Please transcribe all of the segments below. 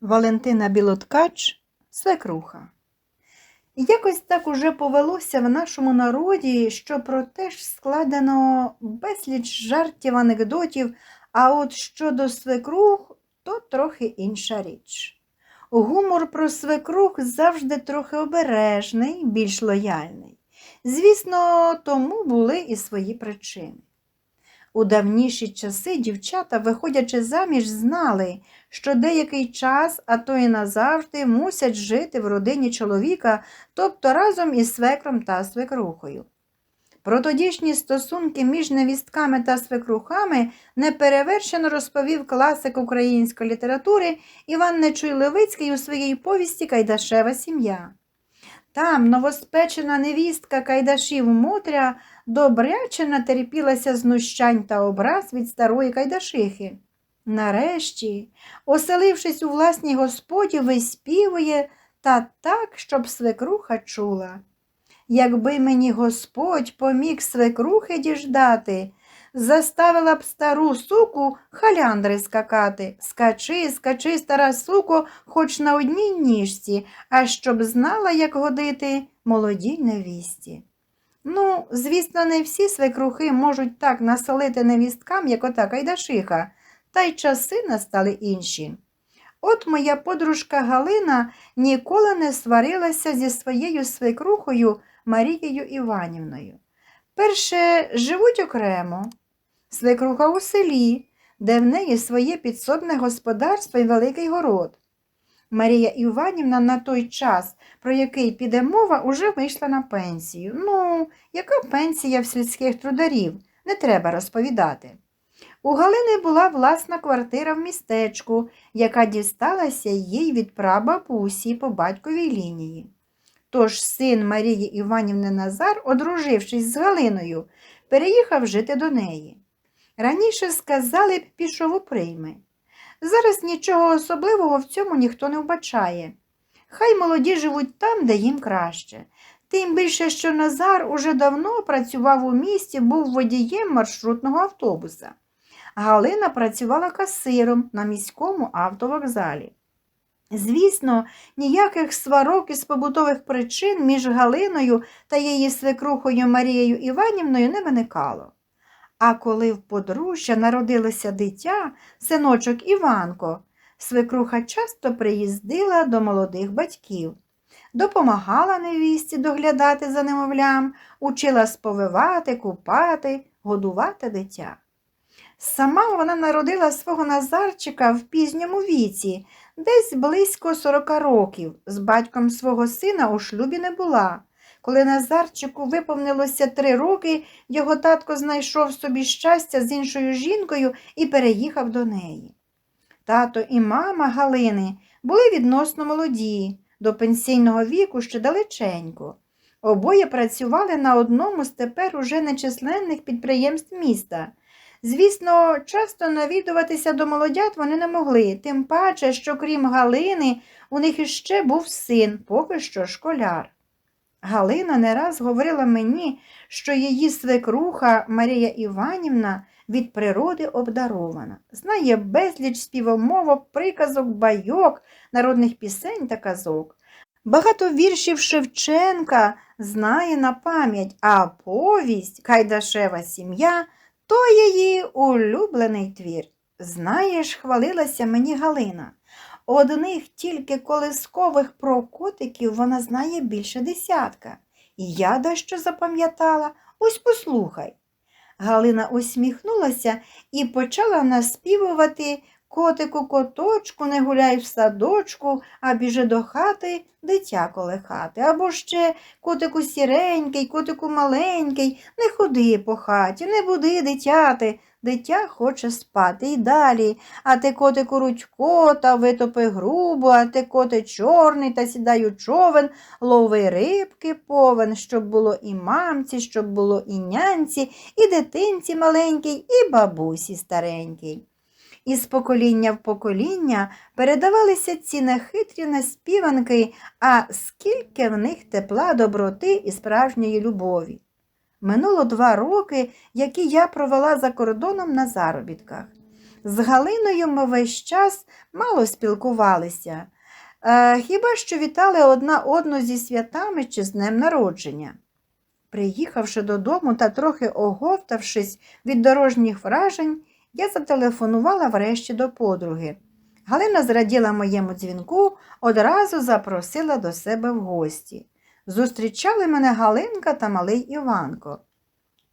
Валентина Білоткач Свекруха. Якось так уже повелося в нашому народі, що про те ж складено безліч жартів, анекдотів, а от щодо свекрух, то трохи інша річ. Гумор про свекрух завжди трохи обережний, більш лояльний. Звісно, тому були і свої причини. У давніші часи дівчата, виходячи заміж, знали, що деякий час, а то і назавжди, мусять жити в родині чоловіка, тобто разом із свекром та свекрухою. Про тодішні стосунки між невістками та свекрухами неперевершено розповів класик української літератури Іван Нечуй Левицький у своїй повісті Кайдашева сім'я. Там новоспечена невістка Кайдашів Мотря добряче натерпілася знущань та образ від старої Кайдашихи. Нарешті, оселившись у власній господі, виспівує та так, щоб свекруха чула. Якби мені Господь поміг свекрухи діждати, заставила б стару суку халяндри скакати. Скачи, скачи, стара суко, хоч на одній ніжці, а щоб знала, як годити молодій невісті. Ну, звісно, не всі свекрухи можуть так насолити невісткам, як ота Кайдашиха, та й часи настали інші. От моя подружка Галина ніколи не сварилася зі своєю свекрухою Марією Іванівною. Перше, живуть окремо, свекруха у селі, де в неї своє підсобне господарство і великий город. Марія Іванівна на той час, про який піде мова, уже вийшла на пенсію. Ну, яка пенсія в сільських трударів? Не треба розповідати. У Галини була власна квартира в містечку, яка дісталася їй від прабабусі по батьковій лінії. Тож син Марії Іванівни Назар, одружившись з Галиною, переїхав жити до неї. Раніше сказали б, пішов у прийми. Зараз нічого особливого в цьому ніхто не вбачає. Хай молоді живуть там, де їм краще. Тим більше, що Назар уже давно працював у місті, був водієм маршрутного автобуса. Галина працювала касиром на міському автовокзалі. Звісно, ніяких сварок із побутових причин між Галиною та її свекрухою Марією Іванівною не виникало. А коли в подружжя народилося дитя, синочок Іванко, свекруха часто приїздила до молодих батьків, допомагала невісті доглядати за немовлям, учила сповивати, купати, годувати дитя. Сама вона народила свого Назарчика в пізньому віці, десь близько сорока років. З батьком свого сина у шлюбі не була. Коли Назарчику виповнилося три роки, його татко знайшов собі щастя з іншою жінкою і переїхав до неї. Тато і мама Галини були відносно молоді, до пенсійного віку ще далеченько. Обоє працювали на одному з тепер уже нечисленних підприємств міста. Звісно, часто навідуватися до молодят вони не могли, тим паче, що крім Галини, у них іще був син, поки що школяр. Галина не раз говорила мені, що її свекруха Марія Іванівна від природи обдарована, знає безліч співомовок, приказок, байок, народних пісень та казок. Багато віршів Шевченка знає на пам'ять, а повість Кайдашева сім'я то її улюблений твір. Знаєш, хвалилася мені Галина. Одних тільки колискових про котиків вона знає більше десятка. І я дещо запам'ятала, ось послухай. Галина усміхнулася і почала наспівувати котику коточку, не гуляй в садочку, а біжи до хати дитя колихати. Або ще котику сіренький, котику маленький, не ходи по хаті, не буди дитяти. Дитя хоче спати і далі. А ти котику рудько та витопи грубо, а ти коти чорний та сідай у човен, лови рибки повен, щоб було і мамці, щоб було і нянці, і дитинці маленькій, і бабусі старенькій. Із покоління в покоління передавалися ці нехитрі наспіванки, а скільки в них тепла, доброти і справжньої любові. Минуло два роки, які я провела за кордоном на заробітках. З Галиною ми весь час мало спілкувалися, е, хіба що вітали одна одну зі святами чи з днем народження. Приїхавши додому та трохи оговтавшись від дорожніх вражень, я зателефонувала врешті до подруги. Галина зраділа моєму дзвінку, одразу запросила до себе в гості. Зустрічали мене Галинка та малий Іванко.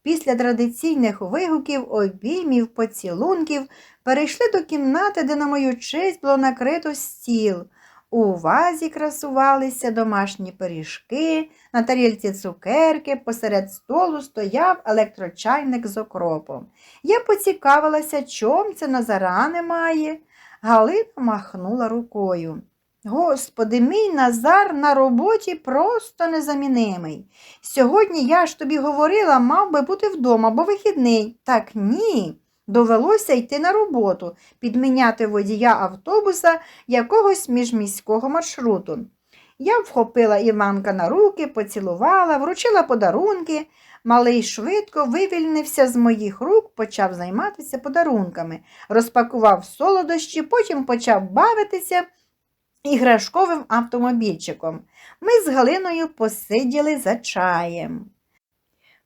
Після традиційних вигуків, обіймів, поцілунків перейшли до кімнати, де на мою честь було накрито стіл. У вазі красувалися домашні пиріжки, на тарілці цукерки, посеред столу стояв електрочайник з окропом. Я поцікавилася, чом це Назара немає. Галина махнула рукою. Господи, мій Назар на роботі просто незамінимий. Сьогодні я ж тобі говорила, мав би бути вдома, бо вихідний. Так ні. Довелося йти на роботу, підміняти водія автобуса якогось міжміського маршруту. Я вхопила Іванка на руки, поцілувала, вручила подарунки. Малий швидко вивільнився з моїх рук, почав займатися подарунками, розпакував солодощі, потім почав бавитися іграшковим автомобільчиком. Ми з Галиною посиділи за чаєм.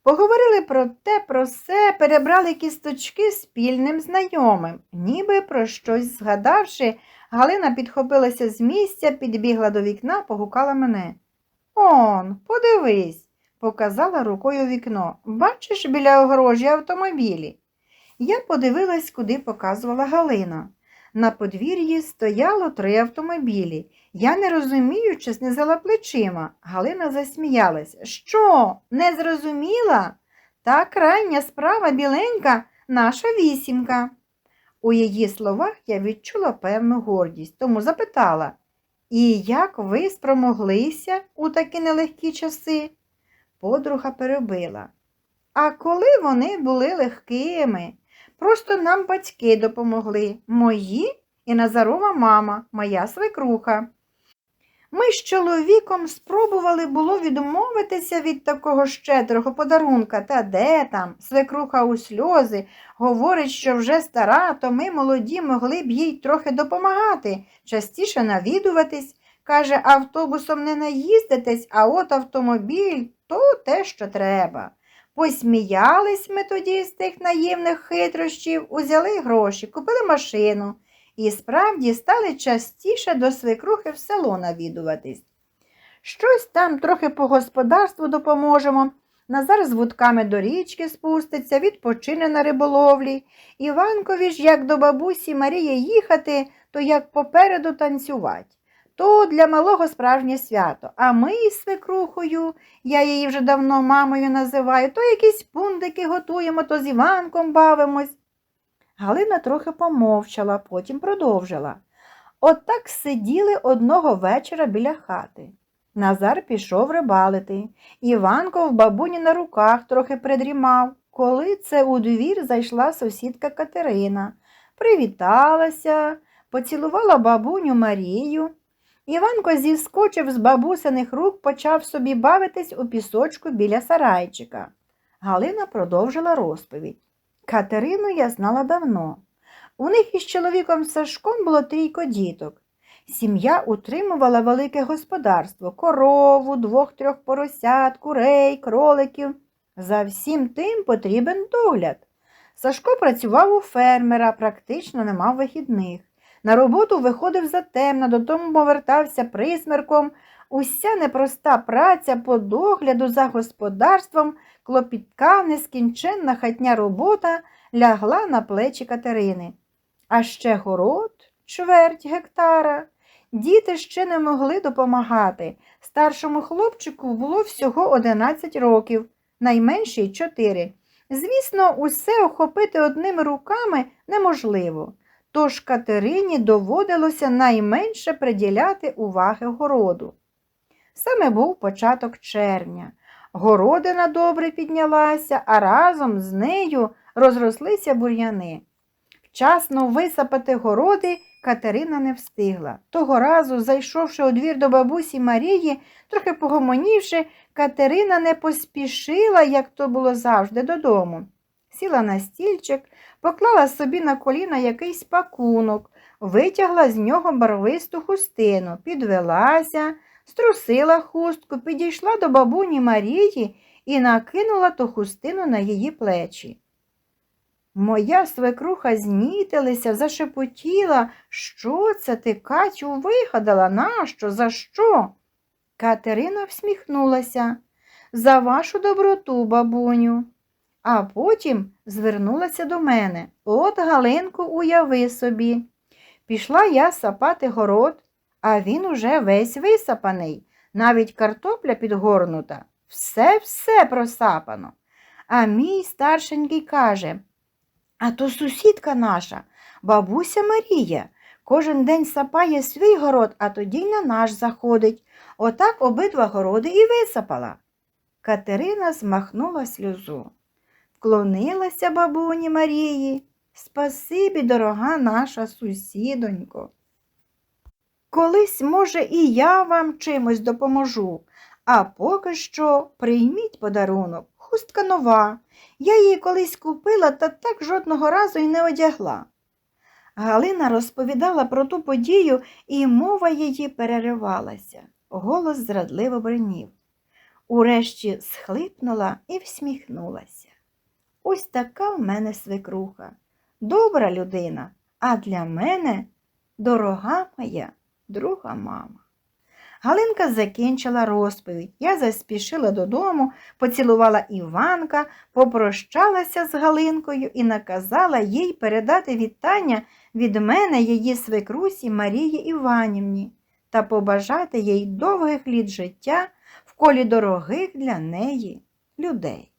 Поговорили про те, про все, перебрали кісточки спільним знайомим. Ніби про щось згадавши, Галина підхопилася з місця, підбігла до вікна, погукала мене. Он, подивись, показала рукою вікно. Бачиш біля огорожі автомобілі? Я подивилась, куди показувала Галина. На подвір'ї стояло три автомобілі. Я, не розуміючи, знизала плечима. Галина засміялась. Що, не зрозуміла? Та крайня справа біленька, наша вісімка. У її словах я відчула певну гордість, тому запитала, і як ви спромоглися у такі нелегкі часи? Подруга перебила. А коли вони були легкими? Просто нам батьки допомогли, мої і Назарова мама, моя свекруха. Ми з чоловіком спробували було відмовитися від такого щедрого подарунка, та де там, свекруха у сльози, говорить, що вже стара, то ми, молоді, могли б їй трохи допомагати, частіше навідуватись. Каже, автобусом не наїздитесь, а от автомобіль то те, що треба. Посміялись ми тоді з тих наївних хитрощів, узяли гроші, купили машину і справді стали частіше до свекрухи в село навідуватись. Щось там трохи по господарству допоможемо. Назар з вудками до річки спуститься, відпочине на риболовлі. Іванкові ж, як до бабусі Марії їхати, то як попереду танцювати. То для малого справжнє свято. А ми із свекрухою, я її вже давно мамою називаю, то якісь пундики готуємо, то з Іванком бавимось. Галина трохи помовчала, потім продовжила. Отак сиділи одного вечора біля хати. Назар пішов рибалити. Іванко в бабуні на руках трохи придрімав, коли це у двір зайшла сусідка Катерина. Привіталася, поцілувала бабуню Марію. Іванко зіскочив з бабусиних рук, почав собі бавитись у пісочку біля сарайчика. Галина продовжила розповідь. Катерину я знала давно. У них із чоловіком Сашком було трійко діток. Сім'я утримувала велике господарство корову, двох-трьох поросят, курей, кроликів. За всім тим потрібен догляд. Сашко працював у фермера, практично не мав вихідних. На роботу виходив затемно, додому повертався присмерком. Уся непроста праця по догляду за господарством, клопітка, нескінченна хатня робота лягла на плечі Катерини. А ще город, чверть гектара. Діти ще не могли допомагати. Старшому хлопчику було всього 11 років, найменший 4. Звісно, усе охопити одними руками неможливо. Тож Катерині доводилося найменше приділяти уваги городу. Саме був початок червня. Городина добре піднялася, а разом з нею розрослися бур'яни. Вчасно висапати городи Катерина не встигла. Того разу, зайшовши у двір до бабусі Марії, трохи погомонівши, Катерина не поспішила, як то було завжди, додому. Сіла на стільчик, поклала собі на коліна якийсь пакунок, витягла з нього барвисту хустину, підвелася, струсила хустку, підійшла до бабуні Марії і накинула ту хустину на її плечі. Моя свекруха знітилася, зашепотіла, що це ти, Катю, вигадала? Нащо? За що? Катерина всміхнулася. За вашу доброту, бабуню. А потім звернулася до мене. От, Галинку, уяви собі. Пішла я сапати город, а він уже весь висапаний, навіть картопля підгорнута. Все-все просапано. А мій старшенький каже, а то сусідка наша, бабуся Марія, кожен день сапає свій город, а тоді на наш заходить. Отак обидва городи і висапала. Катерина змахнула сльозу. Вклонилася бабуні Марії. Спасибі, дорога наша сусідонько. Колись, може, і я вам чимось допоможу, а поки що прийміть подарунок, хустка нова. Я її колись купила та так жодного разу й не одягла. Галина розповідала про ту подію, і мова її переривалася. Голос зрадливо бринів. Урешті схлипнула і всміхнулася. Ось така в мене свекруха, добра людина, а для мене дорога моя друга мама. Галинка закінчила розповідь. Я заспішила додому, поцілувала Іванка, попрощалася з Галинкою і наказала їй передати вітання від мене її свекрусі Марії Іванівні та побажати їй довгих літ життя в колі дорогих для неї людей.